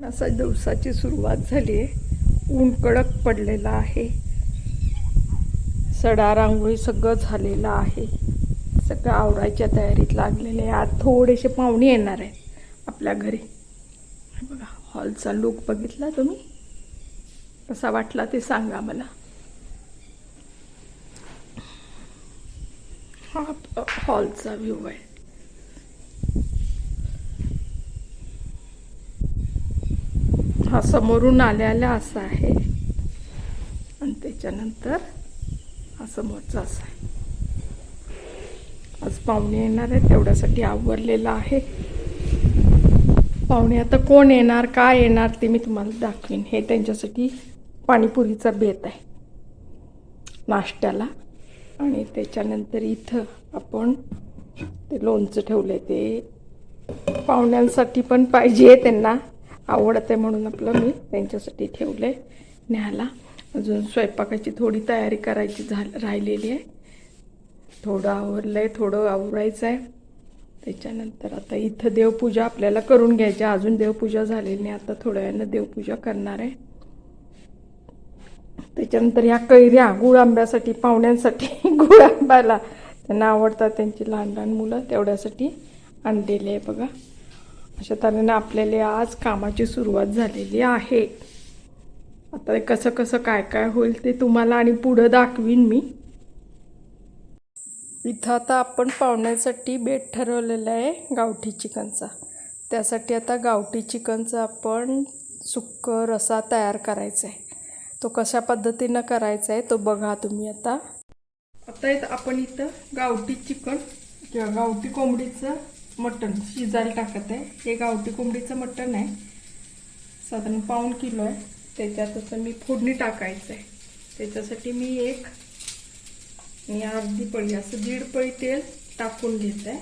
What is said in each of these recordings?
असा दिवसाची सुरुवात झाली आहे. ऊन कडक पडलेला आहे. सडा रांगोळी सगळं झालेलं आहे. सगळं आवरायच्या तयारीत लागलेले आहे. आज थोडेसे पाहुणे येणार आहेत आपल्या घरी. बघा हॉलचा लुक बघितला तुम्ही? कसा वाटला ते सांगा मला. हा हॉलचा व्ह्यू आहे. हा समोरून आलेला असा आहे. आणि त्याच्यानंतर हा समोरचा असा आहे. आज पाहुणे येणार आहे तेवढ्यासाठी आवरलेला आहे. पाहुणे आता कोण येणार काय येणार ते मी तुम्हाला दाखवीन. हे त्यांच्यासाठी पाणीपुरीचा बेत आहे. नाश्त्याला. आणि त्याच्यानंतर इथं आपण ते लोणचं ठेवलं आहे ते पाहुण्यांसाठी पण पाहिजे त्यांना. आवडत आहे म्हणून आपलं मी त्यांच्यासाठी ठेवलं आहे न्यायला. अजून स्वयंपाकाची थोडी तयारी करायची झाल राहिलेली आहे. थोडं आवरलं आहे थोडं आवरायचं आहे त्याच्यानंतर आता इथं देवपूजा आपल्याला करून घ्यायची आहे. अजून देवपूजा झालेली नाही. आता थोड्या वेळानं देवपूजा करणार आहे. त्याच्यानंतर ह्या कैऱ्या गुळ आंब्यासाठी पाहुण्यांसाठी गुळ आंब्याला. त्यांना आवडतात. त्यांची लहान लहान मुलं तेवढ्यासाठी आणलेली आहे बघा. अशा तऱ्हेनं आपल्याला आज कामाची सुरुवात झालेली आहे. आता कसं कसं काय काय होईल ते तुम्हाला आणि पुढं दाखवीन मी. इथं आता आपण पाहुण्यासाठी बेट ठरवलेला आहे गावठी चिकनचा. त्यासाठी आता गावठी चिकनचा आपण सुक्क रसा तयार करायचा आहे. तो कशा पद्धतीनं करायचा आहे तो बघा तुम्ही आता. आता आपण इथं गावठी चिकन किंवा गावठी कोंबडीचं मटण शिजायला टाकत आहे. हे गावठी कोंबडीचं मटण आहे. साधारण पाऊण किलो आहे. त्याच्यात असं मी फोडणी टाकायचं आहे. त्याच्यासाठी मी एक आणि अर्धी पळी असं दीड पळी तेल टाकून घेत. आहे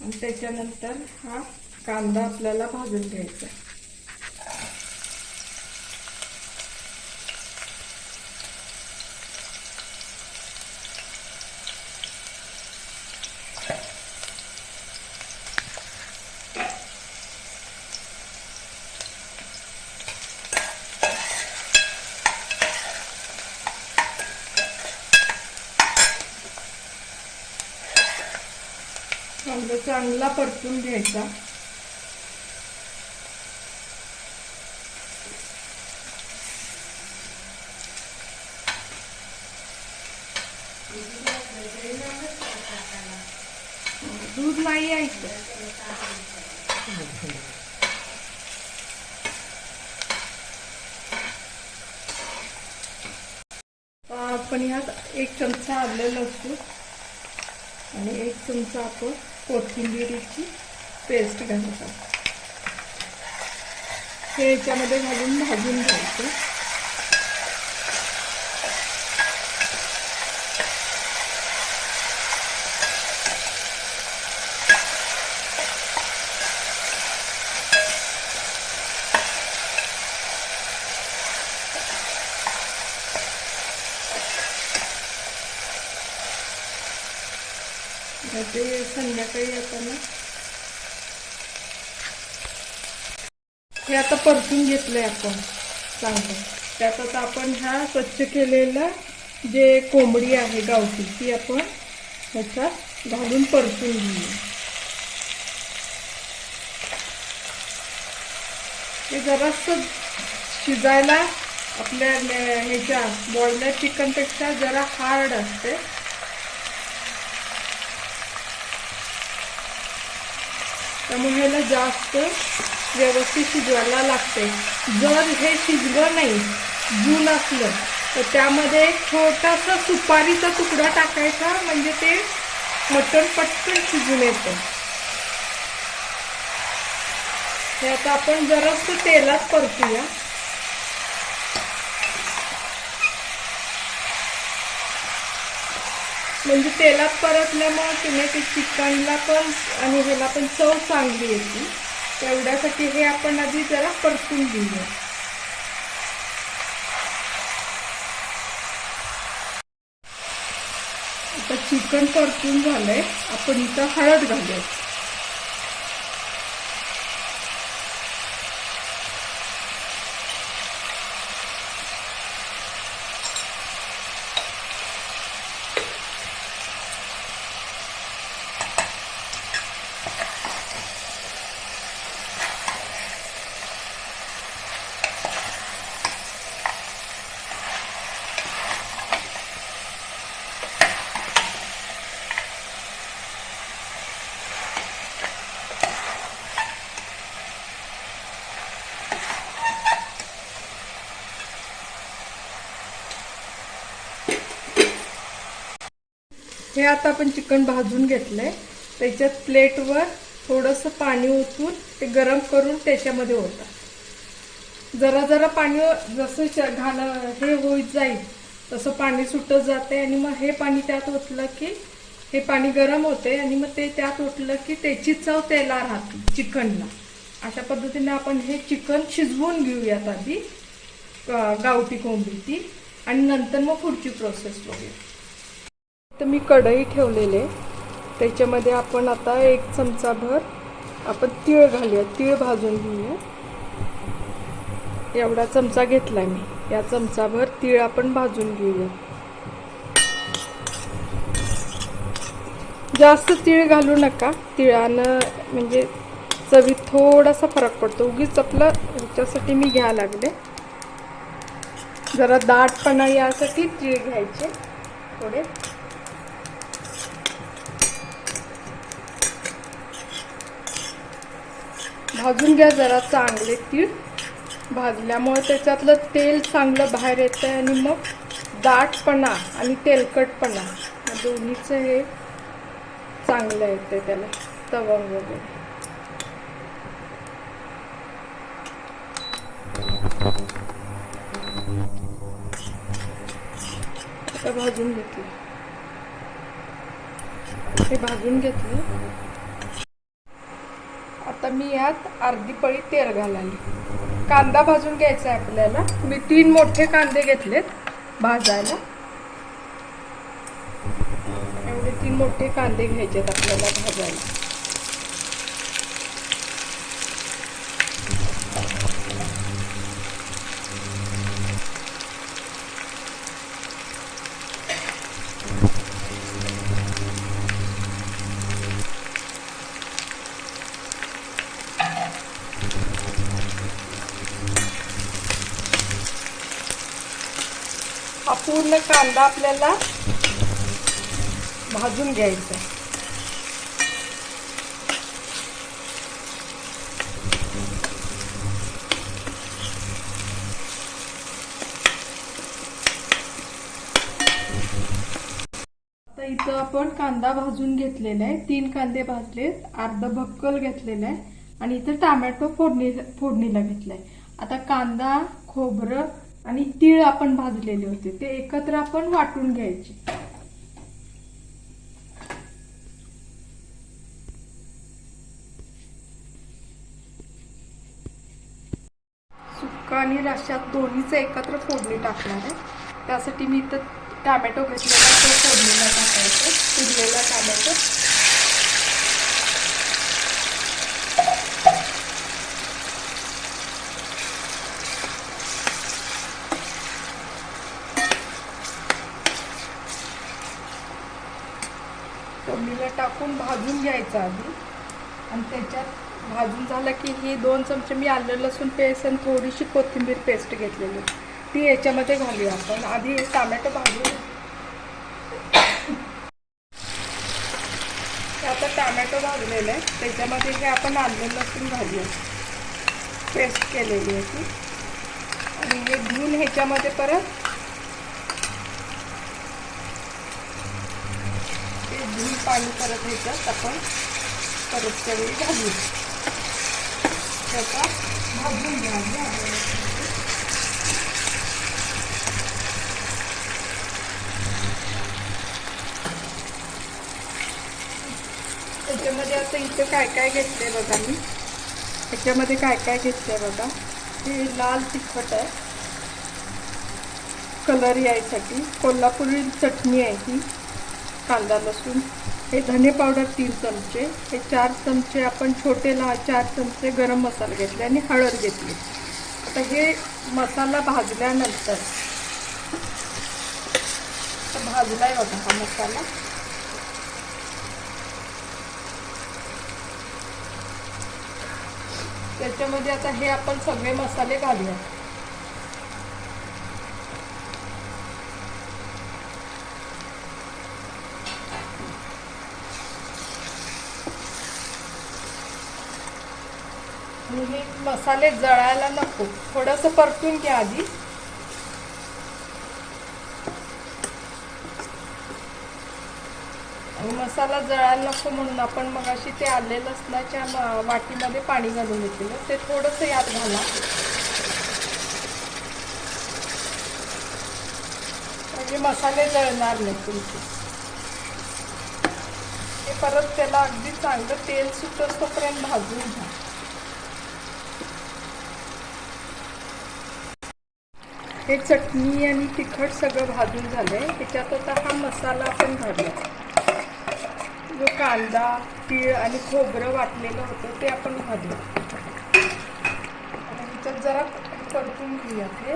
आणि त्याच्यानंतर हा कांदा आपल्याला भाजून घ्यायचा आहे कांदा चांगला परतून घ्यायचा. दूध नाही यायचं आपण यात एक चमचा आलेलं असतो आणि चमचा आपण कोथिंबिरीची पेस्ट घालायचा हे याच्यामध्ये घालून भाजून घ्यायचं मग ते संध्याकाळी येताना हे आता परतून घेतलंय आपण. चांगलं. त्यात आता आपण ह्या स्वच्छ केलेलं जे कोंबडी आहे गावठी ती आपण ह्याच्यात घालून परतून घेऊया. हे जरासं शिजायला आपल्या ह्याच्या बॉयलर चिकनपेक्षा जरा हार्ड असते. त्यामुळे ह्याला जास्त व्यवस्थित शिजवायला लागते. जर हे शिजलं नाही जून असलं तर त्यामध्ये एक छोटासा सुपारीचा तुकडा टाकायचा म्हणजे ते मटण पटकन शिजून येतं. हे आता आपण जरासं तेलात परतूया. म्हणजे तेलात परतल्यामुळे तुम्ही ते चिकनला पण आणि ह्याला पण चव चांगली येते. तेवढ्यासाठी हे आपण आधी जरा परतून घेऊया. आता चिकन परतून झालंय. आपण इथं हळद घालूया आता आपण चिकन भाजून घेतलंय. त्याच्यात प्लेटवर थोडंसं पाणी ओतून ते गरम करून त्याच्यामध्ये होतं जरा जरा पाणी जसं घाल घाण हे होत जाईल तसं पाणी सुटत जाते आणि मग हे पाणी त्यात ओतलं की हे पाणी गरम होते आणि मग ते त्यात ओतलं की त्याची चव त्याला राहते चिकनला. अशा पद्धतीने आपण हे चिकन शिजवून घेऊयात आधी गावठी कोंबडी ती आणि नंतर मग पुढची प्रोसेस बघूया तर मी कढई ठेवलेले. त्याच्यामध्ये आपण आता एक चमचाभर आपण तीळ घालूया. तीळ भाजून घेऊया. एवढा चमचा घेतला मी. या चमचाभर तीळ आपण भाजून घेऊया. जास्त तीळ घालू नका. तिळानं म्हणजे चवीत थोडासा फरक पडतो. उगीच आपलं ह्याच्यासाठी मी घ्या लागले. जरा दाटपणा यासाठी तीळ घ्यायचे. थोडे. भाजून घ्या जरा चांगले तीळ. भाजल्यामुळे त्याच्यातलं तेल चांगलं बाहेर येतं आहे आणि मग दाटपणा आणि तेलकटपणा या दोन्हीचं हे चांगलं येते त्याला तवंग वगैरे. भाजून घेतलं. हे भाजून घेतलं. आता मी यात अर्धी पळी तेल घालाली कांदा भाजून घ्यायचा आहे आपल्याला. मी तीन मोठे कांदे घेतलेत भाजायला. एवढे तीन मोठे कांदे घ्यायचे आहेत आपल्याला भाजायला हा पूर्ण कांदा आपल्याला भाजून घ्यायचा आता इथं आपण कांदा भाजून घेतलेला आहे. तीन कांदे भाजलेत. अर्ध भक्कल घेतलेलं आहे. आणि इथं टोमॅटो फोडणी फोडणीला घेतलाय. आता कांदा खोबरं आणि तीळ आपण भाजलेले होते ते एकत्र आपण वाटून घ्यायचे. सुक्का आणि रश्यात दोन्हीचं एकत्र फोडणी टाकणार आहे. त्यासाठी मी इथं टॅमॅटो घेतलेला तो फोडणीला टाकायचं उरलेला टॅमॅटो फोडणीला टाकून भाजून घ्यायचं आधी. आणि त्याच्यात भाजून झालं की ही दोन चमचे मी आलं लसूण पेस्ट आणि थोडीशी कोथिंबीर पेस्ट घेतलेली. ती याच्यामध्ये घालूया आपण. आधी टमॅटो भाजून आता टमॅटो भाजलेलं आहे. त्याच्यामध्ये हे आपण आलं लसूण घालूया. पेस्ट केलेली आहे ती. आणि हे धुवून ह्याच्यामध्ये परत ते पाणी परत ह्याच्यात आपण परत त्यावेळी घालू. त्याचा भाजून घ्या त्याच्यामध्ये आता इथं काय काय घेतलंय बघा मी. त्याच्यामध्ये काय काय घेतलंय बघा. हे लाल तिखट आहे. कलर यायसाठी. कोल्हापुरी चटणी आहे ही कांदा लसूण हे धने पावडर तीन चमचे हे चार चमचे आपण छोटे ला चार चमचे गरम मसाला घेतले आणि हळद घेतली. आता हे मसाला भाजल्यानंतर भाजला भाजलाय बघा हा मसाला. त्याच्यामध्ये आता हे आपण सगळे मसाले घालूया म्हणजे मसाले जळायला नको. थोडंसं परतून घ्या आधी. आणि मसाला जळायला नको म्हणून आपण मग अशी ते आले लसणाच्या वाटीमध्ये पाणी घालून घेतलेलं. ते थोडंसं यात घाला. म्हणजे मसाले जळणार नाही तुमचे. ते परत त्याला अगदी चांगलं तेल सुटतोपर्यंत भाजून घ्या. हे चटणी आणि तिखट सगळं भाजून झालंय. त्याच्यात आता हा मसाला आपण घालूया. जो कांदा तीळ आणि खोबरं वाटलेलं होतं ते आपण घालू आणि ह्याच्यात जरा परतून घेऊया ते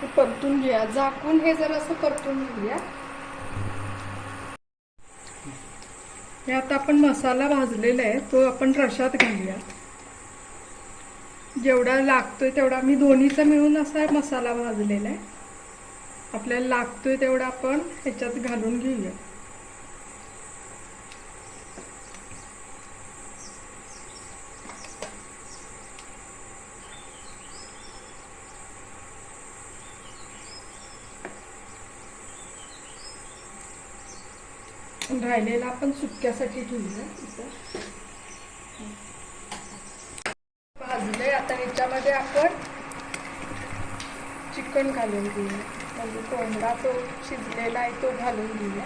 हे परतून घेऊया झाकून हे जरासं परतून घेऊया. हे आता आपण मसाला भाजलेला आहे तो आपण रशात घालूया. जेवढा लागतोय तेवढा मी दोन्हीचा मिळून असा मसाला भाजलेला आहे. आपल्याला लागतोय तेवढा आपण ह्याच्यात घालून घेऊया. राहिलेला आपण सुक्यासाठी ठेवूया इथं. भाजले आता ह्याच्यामध्ये आपण चिकन घालून घेऊया. म्हणजे कोंबडा तो शिजलेला आहे तो घालून घेऊया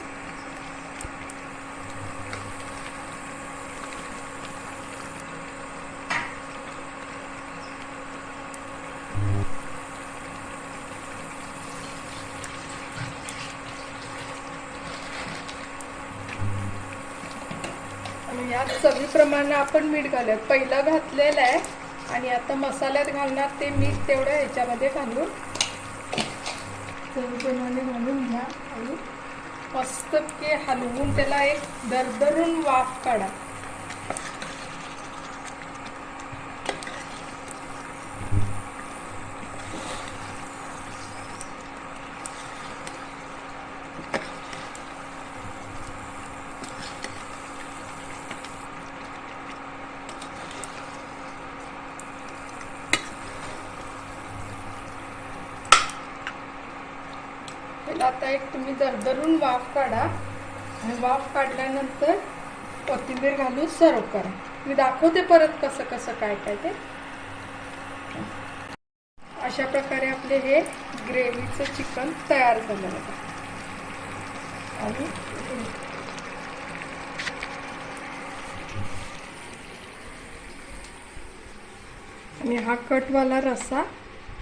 आणि यात चवीप्रमाणे आपण मीठ घालूयात. पहिलं घातलेलं आहे आणि आता मसाल्यात घालणार ते मीठ तेवढं ह्याच्यामध्ये घालून. चवीप्रमाणे घालून घ्या आणि मस्तपैकी हलवून त्याला एक दरदरून वाफ काढा त्याला आता एक तुम्ही दरदरून वाफ काढा. आणि वाफ काढल्यानंतर कोथिंबीर घालून सर्व करा. मी दाखवते परत कसं कसं काय काय ते. अशा प्रकारे आपले हे ग्रेव्हीचं चिकन तयार झालं आणि आणि हा कटवाला रस्सा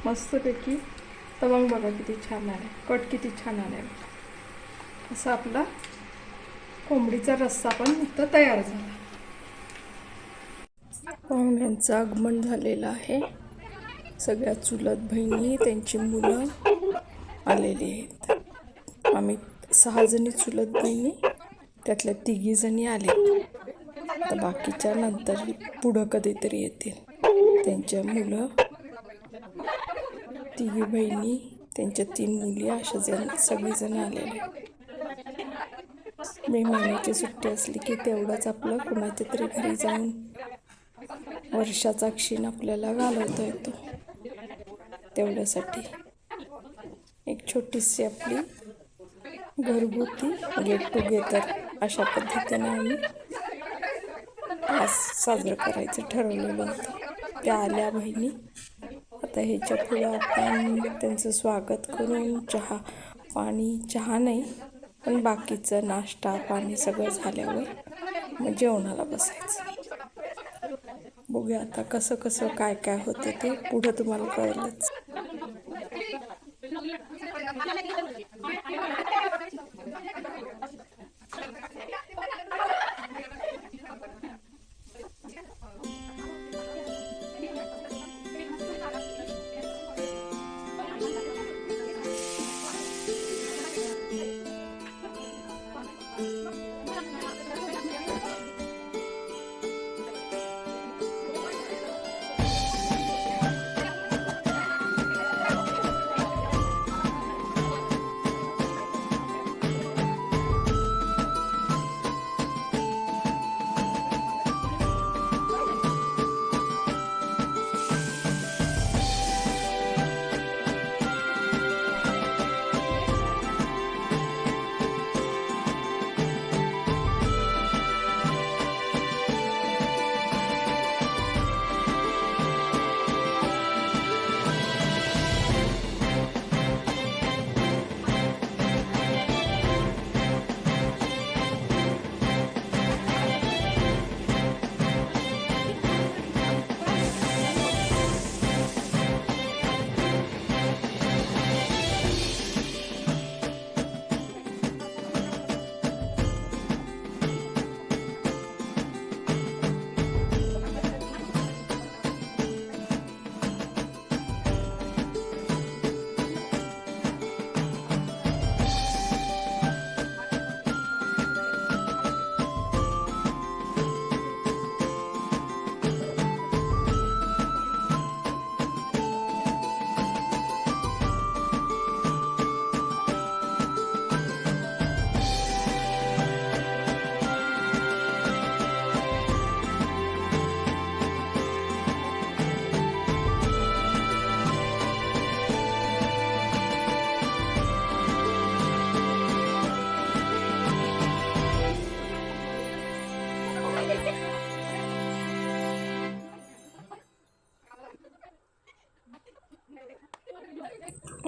मस्तपैकी तवंग बघा किती छान आहे. कट किती छान आला आहे असा आपला कोंबडीचा रस्सा पण इथं तयार झाला. पाहुण्यांचं आगमन झालेलं आहे. सगळ्या चुलत बहिणी त्यांची मुलं आलेली आहेत. आम्ही सहा जणी चुलत बहिणी त्यातल्या तिघी जणी आले. तर बाकीच्या नंतर पुढं कधीतरी येतील. त्यांच्या मुलं तिघी बहिणी त्यांच्या तीन मुली अशा जण सगळीजण आलेले. मे महिन्याची सुट्टी असली की तेवढंच आपलं कुणाच्या तरी घरी जाऊन वर्षाचा क्षीण आपल्याला घालवता येतो. तेवढ्यासाठी एक छोटीशी आपली घरगुती गेट टुगेदर अशा पद्धतीने आम्ही आज साजरं करायचं ठरवलेलं होतं. त्या आल्या बहिणी आता ह्याच्या पुढं आपण त्यांचं स्वागत करून चहा पाणी चहा नाही पण बाकीचं नाश्ता पाणी सगळं झाल्यावर मग जेवणाला बसायचं. बघूया आता कसं कसं काय काय होतं ते. पुढं तुम्हाला कळलंच.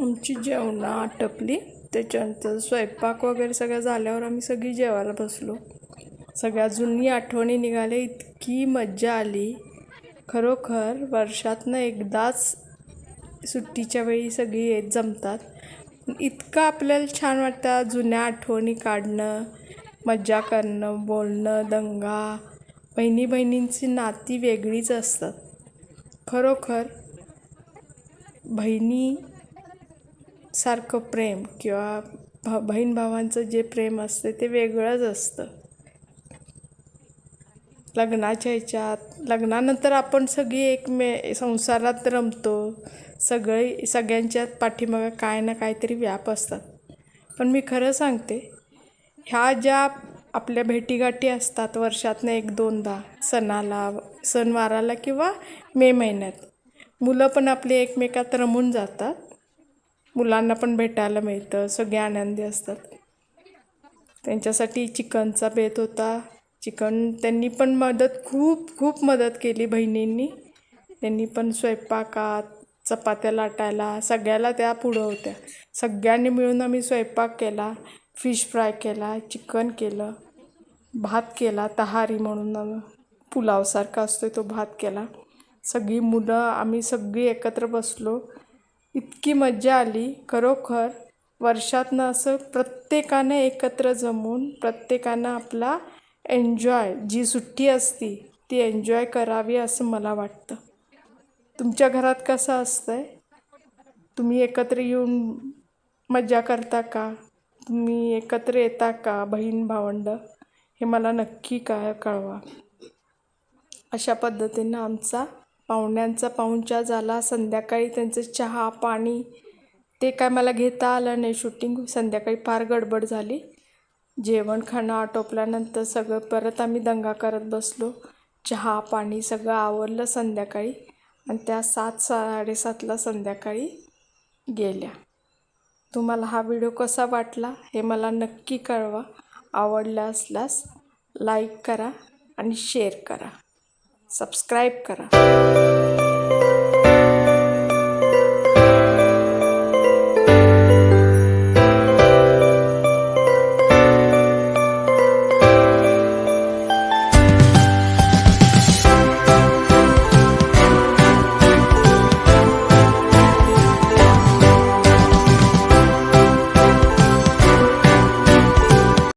आमची जेवणं आटपली. त्याच्यानंतर स्वयंपाक वगैरे सगळं झाल्यावर आम्ही सगळी जेवायला बसलो. सगळ्या जुनी आठवणी निघाल्या. इतकी मज्जा आली. खरोखर वर्षातनं एकदाच सुट्टीच्या वेळी सगळी येत जमतात. इतकं आपल्याला छान वाटतं जुन्या आठवणी काढणं मज्जा करणं बोलणं दंगा. बहिणी बहिणींची नाती वेगळीच असतात. खरोखर बहिणी सारखं प्रेम किंवा भ बहीण भावांचं जे प्रेम असते ते वेगळंच असतं. लग्नाच्या ह्याच्यात लग्नानंतर आपण सगळी एकमे संसारात रमतो. सगळी सगळ्यांच्यात पाठीमागं काय ना काहीतरी व्याप असतात. पण मी खरं सांगते ह्या ज्या आपल्या भेटीगाठी असतात वर्षातनं एक दोनदा सणाला सणवाराला किंवा मे महिन्यात मुलं पण आपली एकमेकात रमून जातात. मुलांना पण भेटायला मिळतं. सगळे आनंदी असतात. त्यांच्यासाठी चिकनचा बेत होता. चिकन त्यांनी पण मदत खूप खूप मदत केली बहिणींनी. त्यांनी पण स्वयंपाकात चपात्या लाटायला सगळ्याला त्या पुढं होत्या. सगळ्यांनी मिळून आम्ही स्वयंपाक केला. फिश फ्राय केला चिकन केलं भात केला तहारी म्हणून पुलावसारखा असतो तो भात केला. सगळी मुलं आम्ही सगळी एकत्र बसलो. इतकी मज्जा आली. खरोखर वर्षातनं असं प्रत्येकानं एकत्र जमून प्रत्येकानं आपला एन्जॉय जी सुट्टी असती ती एन्जॉय करावी असं मला वाटतं. तुमच्या घरात कसं असतं आहे तुम्ही एकत्र येऊन मज्जा करता का? तुम्ही एकत्र येता का बहीण भावंड? हे मला नक्की काय कळवा. अशा पद्धतीनं आमचा पाहुण्यांचा पाहुणचार झाला. संध्याकाळी त्यांचं चहा पाणी ते काय मला घेता आलं नाही. शूटिंग संध्याकाळी फार गडबड झाली. जेवण खाणं आटोपल्यानंतर सगळं परत आम्ही दंगा करत बसलो. चहा पाणी सगळं आवरलं संध्याकाळी आणि त्या सात साडेसातला संध्याकाळी गेल्या. तुम्हाला हा व्हिडिओ कसा वाटला हे मला नक्की कळवा. आवडला असल्यास लाईक करा आणि शेअर करा. सबस्क्राईब करा.